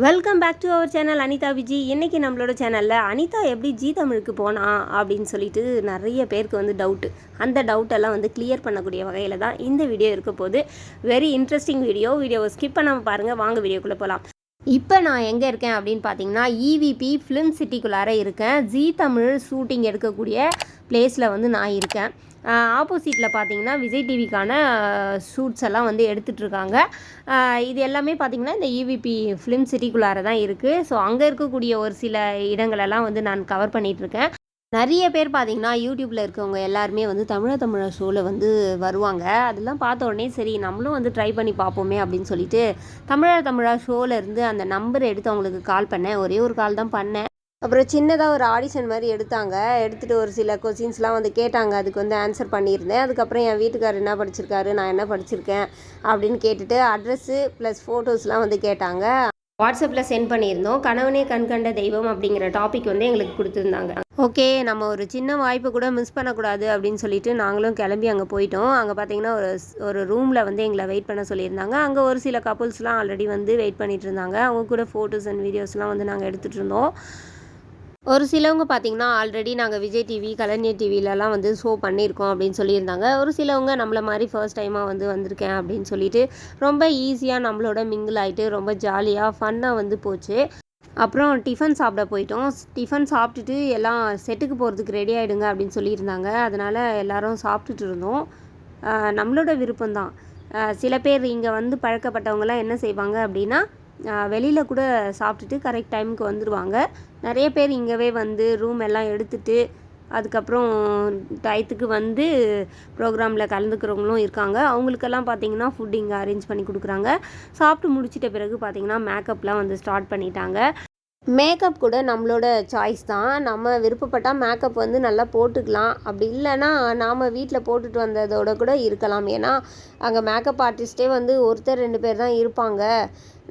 Welcome back to our channel Anitha Viji இன்றைக்கி நம்மளோட சேனலில் அனிதா எப்படி ஜீ தமிழுக்கு போனா அப்படின்னு சொல்லிட்டு நிறைய பேருக்கு வந்து டவுட்டு அந்த டவுட்டெல்லாம் வந்து கிளியர் பண்ணக்கூடிய வகையில் தான் இந்த வீடியோ இருக்க போது வெரி இன்ட்ரெஸ்டிங் வீடியோ வீடியோவை ஸ்கிப் பண்ணாமல் பாருங்கள் வாங்க வீடியோக்குள்ளே போகலாம் இப்போ நான் எங்கே இருக்கேன் அப்படின்னு பார்த்தீங்கன்னா இவிபி ஃபிலிம் சிட்டிக்குள்ளார இருக்கேன். ஜீ தமிழ் ஷூட்டிங் எடுக்கக்கூடிய பிளேஸில் வந்து நான் இருக்கேன். ஆப்போசிட்டில் பார்த்தீங்கன்னா விஜய் டிவிக்கான ஷூட்ஸ் எல்லாம் வந்து எடுத்துகிட்ருக்காங்க இது எல்லாமே பார்த்தீங்கன்னா இந்த இவிபி ஃபிலிம் சிட்டிக்குள்ளார தான் இருக்குது ஸோ அங்கே இருக்கக்கூடிய ஒரு சில இடங்களெல்லாம் வந்து நான் கவர் பண்ணிகிட்ருக்கேன் நிறைய பேர் பார்த்திங்கன்னா யூடியூப்பில் இருக்கவங்க எல்லாருமே வந்து தமிழ தமிழ ஷோவில் வந்து வருவாங்க. அதெல்லாம் பார்த்த உடனே சரி நம்மளும் வந்து ட்ரை பண்ணி பார்ப்போமே அப்படின்னு சொல்லிட்டு தமிழர் தமிழா ஷோவிலேருந்து அந்த நம்பர் எடுத்து அவங்களுக்கு கால் பண்ணேன். ஒரே ஒரு கால் தான் பண்ணேன். அப்புறம் சின்னதாக ஒரு ஆடிஷன் மாதிரி எடுத்தாங்க. எடுத்துகிட்டு ஒரு சில கொஸ்டின்ஸ்லாம் வந்து கேட்டாங்க. அதுக்கு வந்து ஆன்சர் பண்ணியிருந்தேன். அதுக்கப்புறம் என் வீட்டுக்கார் என்ன படிச்சிருக்காரு? நான் என்ன படிச்சிருக்கேன்? அப்படின்னு கேட்டுட்டு அட்ரஸ்ஸு ப்ளஸ் ஃபோட்டோஸ்லாம் வந்து கேட்டாங்க. வாட்ஸ்அப்பில் சென்ட் பண்ணியிருந்தோம். கணவனே கண்கண்ட தெய்வம் அப்படிங்கிற டாபிக் வந்து எங்களுக்கு கொடுத்துருந்தாங்க. ஓகே நம்ம ஒரு சின்ன வாய்ப்பு கூட மிஸ் பண்ணக்கூடாது அப்படின்னு சொல்லிட்டு நாங்களும் கிளம்பி அங்கே போயிட்டோம். அங்கே பார்த்தீங்கன்னா ஒரு ஒரு ரூமில் வந்து எங்களை வெயிட் பண்ண சொல்லியிருந்தாங்க. அங்கே ஒரு சில கப்புள்ஸ்லாம் ஆல்ரெடி வந்து வெயிட் பண்ணிட்டு இருந்தாங்க. அவங்க கூட ஃபோட்டோஸ் அண்ட் வீடியோஸ்லாம் வந்து நாங்கள் எடுத்துகிட்டு இருந்தோம். ஒரு சிலவங்க பார்த்தீங்கன்னா ஆல்ரெடி நாங்கள் விஜய் டிவி கலைஞர் டிவிலலாம் வந்து ஷோ பண்ணியிருக்கோம் அப்படின்னு சொல்லியிருந்தாங்க. ஒரு சிலவங்க நம்மளை மாதிரி ஃபர்ஸ்ட் டைமாக வந்து வந்திருக்கேன் அப்படின்னு சொல்லிட்டு ரொம்ப ஈஸியாக நம்மளோட மிங்கிள் ஆகிட்டு ரொம்ப ஜாலியாக ஃபன்னாக வந்து போச்சு. அப்புறம் டிஃபன் சாப்பிட போயிட்டோம். டிஃபன் சாப்பிட்டுட்டு எல்லாம் செட்டுக்கு போகிறதுக்கு ரெடி ஆகிடுங்க அப்படின்னு சொல்லியிருந்தாங்க. அதனால் எல்லோரும் சாப்பிட்டுட்டு இருந்தோம். நம்மளோட விருப்பம்தான். சில பேர் இங்கே வந்து பழக்கப்பட்டவங்கலாம் என்ன செய்வாங்க அப்படின்னா வெளியில் கூட சாப்பிட்டுட்டு கரெக்ட் டைமுக்கு வந்துடுவாங்க நிறைய பேர் இங்கேவே வந்து ரூம் எல்லாம் எடுத்துட்டு அதுக்கப்புறம் டயத்துக்கு வந்து ப்ரோக்ராமில் கலந்துக்கிறவங்களும் இருக்காங்க. அவங்களுக்கெல்லாம் பார்த்தீங்கன்னா ஃபுட் இங்கே அரேஞ்ச் பண்ணி கொடுக்குறாங்க. சாப்பிட்டு முடிச்சிட்ட பிறகு பார்த்தீங்கன்னா மேக்கப்லாம் வந்து ஸ்டார்ட் பண்ணிட்டாங்க. மேக்கப் கூட நம்மளோட சாய்ஸ் தான். நம்ம விருப்பப்பட்டால் மேக்கப் வந்து நல்லா போட்டுக்கலாம். அப்படி இல்லைன்னா நாம் வீட்டில் போட்டுட்டு வந்ததோட கூட இருக்கலாம். ஏன்னா அங்கே மேக்கப் ஆர்டிஸ்ட்டே வந்து ஒருத்தர் ரெண்டு பேர் தான் இருப்பாங்க.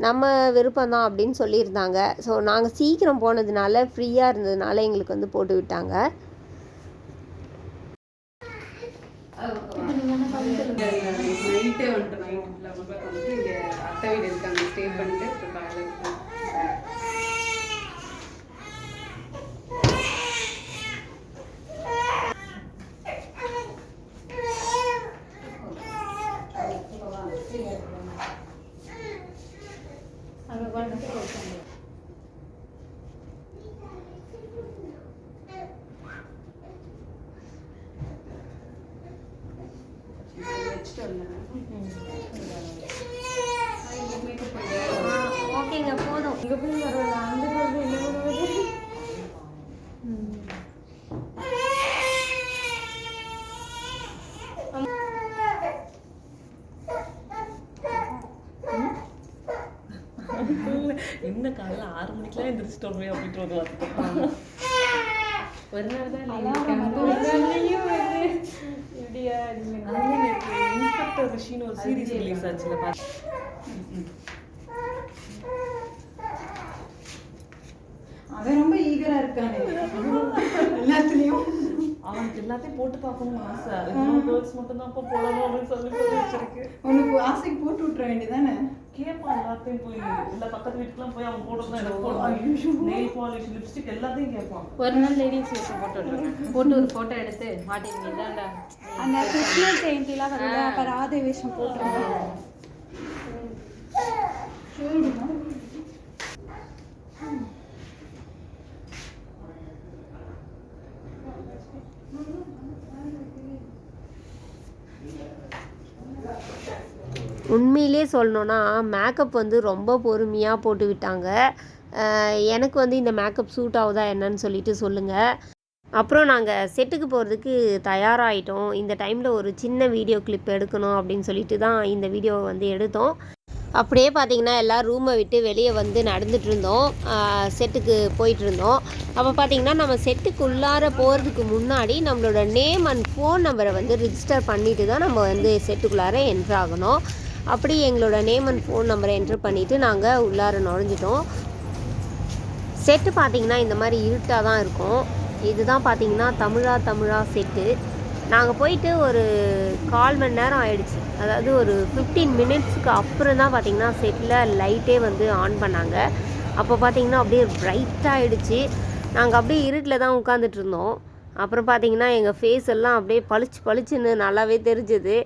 நம்ம விருப்பம் தான் அப்படின்னு சொல்லியிருந்தாங்க. ஸோ நாங்கள் சீக்கிரம் போனதுனால ஃப்ரீயாக இருந்ததுனால எங்களுக்கு வந்து போட்டு விட்டாங்க. நைட்டே வந்துட்டு நைட் லெவன் ஓ கிளாக் வந்துட்டு இங்கே அத்தை வீடு இருக்காங்க ஸ்டே பண்ணிட்டு அப்புறம் காலையில் போனோம். வச்சுட்டு வந்தேன் ஓகேங்க போதும். இங்கே போய் வரல அந்த காலத்தில் என்ன பண்ணுவது? என்ன காலைல ஆறு மணிக்கெல்லாம் எந்திரிச்சிட்டோமே அப்படின்ற ஒரு வருத்தம் ஒரு நாள் தான் இன்ஸ்பெக்டர் ரிஷின்னு ஒரு சீரிஸ் ரிலீஸ் ஆச்சுல பாத்து அவன் ரொம்ப ஈகரா இருக்கானே. எல்லாத்துலயும். அவனுக்கு எல்லாத்தையும் போட்டு பார்க்கணும்னு ஆசை. கேர்ள்ஸ் மட்டும் தான் போடணும் அப்படின்னு சொல்லி சொல்லி வச்சிருக்கு. உனக்கு ஆசைக்கு போட்டு விட்டுற வேண்டியதானே கேட்பான் எல்லாத்தையும் போய் இல்ல பக்கத்து வீட்டுக்குலாம் போய் அவன் போட்டு தான் எனக்கு போடணும். நெயில் பாலிஷ் லிப்ஸ்டிக் எல்லாத்தையும் கேட்பான் ஒரு நாள் லேடிஸ் வேஷம் போட்டு போட்டு ஒரு ஃபோட்டோ எடுத்து மாட்டிங்க இதாண்டா அந்த கிருஷ்ண ஜெயந்திலாம் வருது அப்ப ராதை வேஷம் போட்டுருந்தோம் உண்மையிலே சொல்லணுன்னா மேக்கப் வந்து ரொம்ப பொறுமையாக போட்டு விட்டாங்க. எனக்கு வந்து இந்த மேக்கப் சூட் ஆகுதா என்னன்னு சொல்லிட்டு சொல்லுங்கள் அப்புறம் நாங்கள் செட்டுக்கு போகிறதுக்கு தயாராகிட்டோம் இந்த டைமில் ஒரு சின்ன வீடியோ கிளிப் எடுக்கணும் அப்படின்னு சொல்லிட்டு தான் இந்த வீடியோவை வந்து எடுத்தோம். அப்படியே பார்த்தீங்கன்னா எல்லாம் ரூமை விட்டு வெளியே வந்து நடந்துட்டு இருந்தோம். செட்டுக்கு போயிட்டு இருந்தோம். அப்போ பார்த்தீங்கன்னா நம்ம செட்டுக்குள்ளார போகிறதுக்கு முன்னாடி நம்மளோட நேம் அண்ட் ஃபோன் நம்பரை வந்து ரிஜிஸ்டர் பண்ணிட்டு தான் நம்ம வந்து செட்டுக்குள்ளார என்ட்ராகணும் அப்படி எங்களோட நேம் அண்ட் ஃபோன் நம்பரை என்ட்ரு பண்ணிவிட்டு நாங்கள் உள்ளார நுழைஞ்சிட்டோம். செட்டு பார்த்தீங்கன்னா இந்த மாதிரி இருட்டாக தான் இருக்கும். இதுதான் பார்த்தீங்கன்னா தமிழா தமிழா செட்டு நாங்கள் போயிட்டு ஒரு கால் மணி நேரம் ஆயிடுச்சு. அதாவது ஒரு ஃபிஃப்டீன் மினிட்ஸ்க்கு அப்புறம் தான் பார்த்தீங்கன்னா செட்டில் லைட்டே வந்து ஆன் பண்ணாங்க. அப்போ பார்த்தீங்கன்னா அப்படியே பிரைட்டாக ஆயிடுச்சு. நாங்கள் அப்படியே இருட்டில் தான் உட்காந்துட்டு இருந்தோம். அப்புறம் பார்த்தீங்கன்னா எங்கள் ஃபேஸ் எல்லாம் அப்படியே பளிச்சு பளிச்சுன்னு நல்லாவே தெரிஞ்சுது.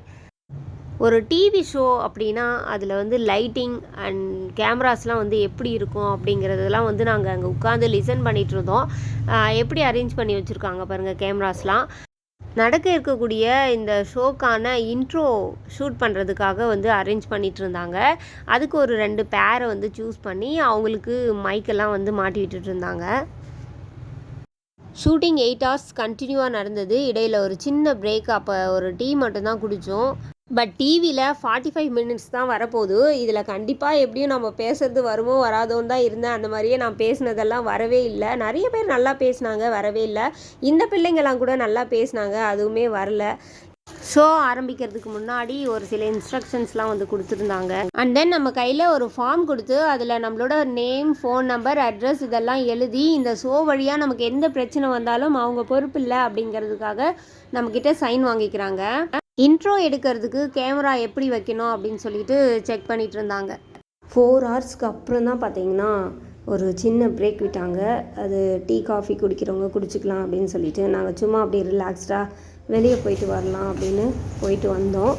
ஒரு டிவி ஷோ அப்படின்னா அதில் வந்து லைட்டிங் அண்ட் கேமராஸ்லாம் வந்து எப்படி இருக்கும் அப்படிங்கிறதெல்லாம் வந்து நாங்கள் அங்கே உட்காந்து லிசன் பண்ணிகிட்டு இருந்தோம். எப்படி அரேஞ்ச் பண்ணி வச்சுருக்காங்க பாருங்கள் கேமராஸ்லாம் நடக்க இருக்கக்கூடிய இந்த ஷோக்கான இன்ட்ரோ ஷூட் பண்ணுறதுக்காக வந்து அரேஞ்ச் பண்ணிகிட்டு இருந்தாங்க. அதுக்கு ஒரு ரெண்டு பேரை வந்து சூஸ் பண்ணி அவங்களுக்கு மைக்கெல்லாம் வந்து மாட்டி விட்டுட்டு இருந்தாங்க ஷூட்டிங் எயிட் ஹவர்ஸ் கண்டினியூவாக நடந்தது. இடையில் ஒரு சின்ன பிரேக் அப்போ ஒரு டீ மட்டும்தான் குடித்தோம் பட் டிவியில் ஃபார்ட்டி ஃபைவ் மினிட்ஸ் தான் வரப்போகுது. இதில் கண்டிப்பாக எப்படியும் நம்ம பேசுறது வருமோ வராதோன்னு தான் இருந்தேன். அந்த மாதிரியே நான் பேசினதெல்லாம் வரவே இல்லை. நிறைய பேர் நல்லா பேசினாங்க வரவே இல்லை. இந்த பிள்ளைங்கெல்லாம் கூட நல்லா பேசினாங்க அதுவுமே வரல. ஷோ ஆரம்பிக்கிறதுக்கு முன்னாடி ஒரு சில இன்ஸ்ட்ரக்ஷன்ஸ்லாம் வந்து கொடுத்துருந்தாங்க. அண்ட் தென் நம்ம கையில் ஒரு ஃபார்ம் கொடுத்து அதில் நம்மளோட நேம் ஃபோன் நம்பர் அட்ரஸ் இதெல்லாம் எழுதி இந்த ஷோ வழியாக நமக்கு எந்த பிரச்சனை வந்தாலும் அவங்க பொறுப்பு இல்லை அப்படிங்கிறதுக்காக நம்மக்கிட்ட சைன் வாங்கிக்கிறாங்க. இன்ட்ரோ எடுக்கிறதுக்கு கேமரா எப்படி வைக்கணும் அப்படின்னு சொல்லிட்டு செக் பண்ணிட்டு இருந்தாங்க. ஃபோர் ஹவர்ஸ்க்கு அப்புறம் தான் பார்த்தீங்கன்னா ஒரு சின்ன பிரேக் விட்டாங்க. அது டீ காஃபி குடிக்கிறவங்க குடிச்சிக்கலாம் அப்படின்னு சொல்லிட்டு நாங்கள் சும்மா அப்படியே ரிலாக்ஸ்டாக வெளியே போயிட்டு வரலாம் அப்படின்னு போயிட்டு வந்தோம்.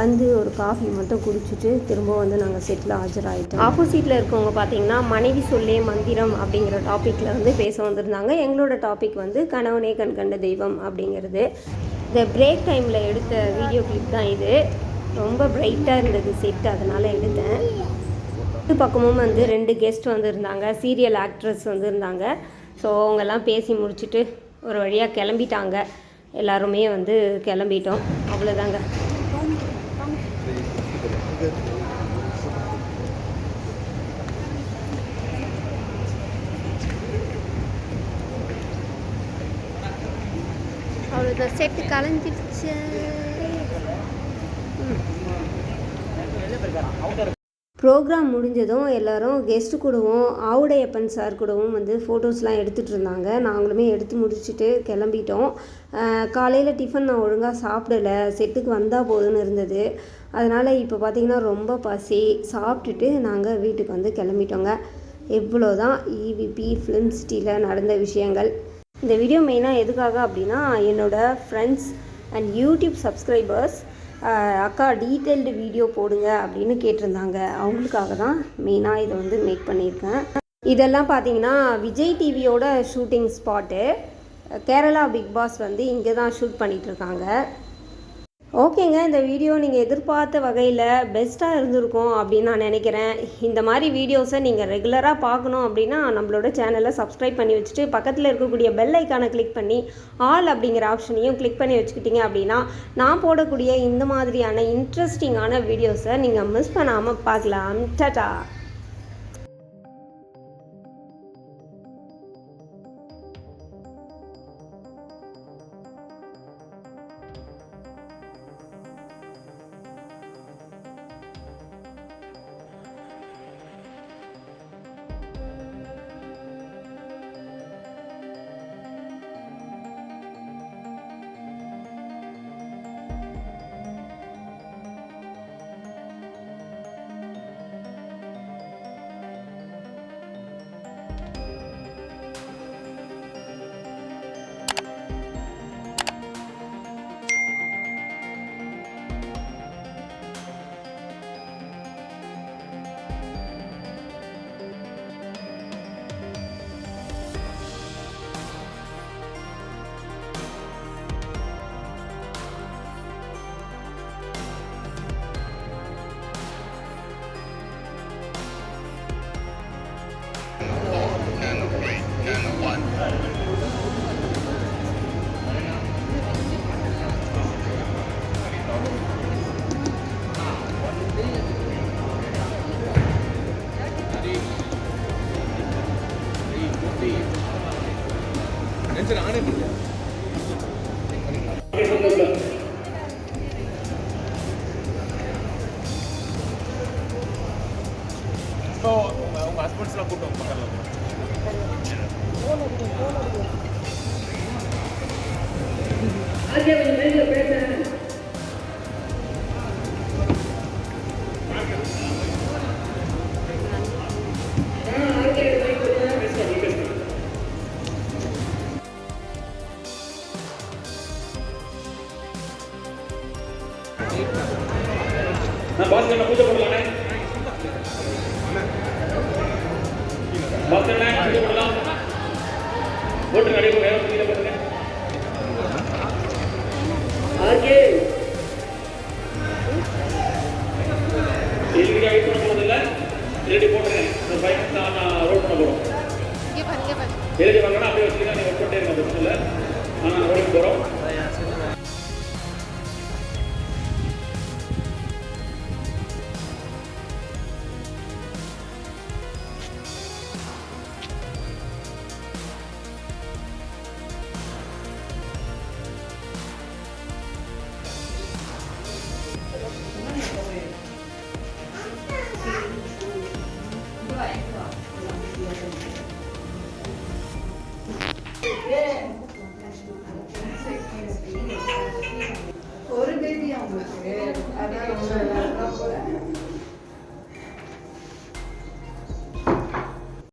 வந்து ஒரு காஃபி மட்டும் குடிச்சிட்டு திரும்ப வந்து நாங்கள் செட்டில் ஆஜராயிட்டோம். ஆப்போசிட்டில் இருக்கவங்க பார்த்தீங்கன்னா மனைவி சொல்லே மந்திரம் அப்படிங்கிற டாப்பிக்கில் வந்து பேச வந்திருந்தாங்க. எங்களோட டாபிக் வந்து கணவனே கண் கண்ட தெய்வம் அப்படிங்கிறது. இந்த பிரேக் டைமில் எடுத்த வீடியோ கிளிப் தான் இது. ரொம்ப பிரைட்டாக இருந்தது செட் அதனால் எடுத்தேன். இது பக்கமும் வந்து ரெண்டு கெஸ்ட் வந்திருந்தாங்க. சீரியல் ஆக்ட்ரஸ் வந்திருந்தாங்க. ஸோ அவங்கெல்லாம் பேசி முடிச்சுட்டு ஒரு வழியாக கிளம்பிட்டாங்க. எல்லாருமே வந்து கிளம்பிட்டோம். அவ்வளோதாங்க இதில் செட்டு கலைஞ்சிருச்சு. ப்ரோக்ராம் முடிஞ்சதும் எல்லாரும் கெஸ்ட்டு கூடவும் ஆவுடையப்பன் சார் கூடவும் வந்து ஃபோட்டோஸ்லாம் எடுத்துகிட்டு இருந்தாங்க. நாங்களுமே எடுத்து முடிச்சுட்டு கிளம்பிட்டோம். காலையில் டிஃபன் நான் ஒழுங்காக சாப்பிடல. செட்டுக்கு வந்தால் போதும்னு இருந்தது. அதனால் இப்போ பார்த்திங்கன்னா ரொம்ப பசி. சாப்பிட்டுட்டு நாங்கள் வீட்டுக்கு வந்து கிளம்பிட்டோங்க. எவ்வளோ தான் இவிபி ஃபிலிம் சிட்டியில் நடந்த விஷயங்கள். இந்த வீடியோ மெயினாக எதுக்காக அப்படின்னா என்னோடய ஃப்ரெண்ட்ஸ் அண்ட் யூடியூப் சப்ஸ்கிரைபர்ஸ் அக்கா டீட்டெயில்டு வீடியோ போடுங்க அப்படின்னு கேட்டிருந்தாங்க. அவங்களுக்காக தான் மெயினாக இதை வந்து மேக் பண்ணியிருக்கேன். இதெல்லாம் பார்த்தீங்கன்னா விஜய் டிவியோட shooting spot Kerala Bigg Boss வந்து இங்கே தான் ஷூட் பண்ணிகிட்ருக்காங்க ஓகேங்க இந்த வீடியோ நீங்கள் எதிர்பார்த்த வகையில் பெஸ்ட்டாக இருந்திருக்கும் அப்படின்னு நான் நினைக்கிறேன். இந்த மாதிரி வீடியோஸை நீங்கள் ரெகுலராக பார்க்கணும் அப்படின்னா நம்மளோட சேனலை சப்ஸ்கிரைப் பண்ணி வச்சுட்டு பக்கத்தில் இருக்கக்கூடிய பெல் ஐக்கானை கிளிக் பண்ணி ஆல் அப்படிங்கிற ஆப்ஷனையும் கிளிக் பண்ணி வச்சுக்கிட்டீங்க அப்படின்னா நான் போடக்கூடிய இந்த மாதிரியான இன்ட்ரெஸ்டிங்கான வீடியோஸை நீங்கள் மிஸ் பண்ணாமல் பார்க்கலாம். டட்டா இப்போ உங்க உங்க ஹஸ்பண்ட்ஸ்லாம் கூட்டம் பக்கத்தில் ஆ பஸ்ஸுண்ணே கீழே போடலாம். போட்டுருங்க. அடியே வேற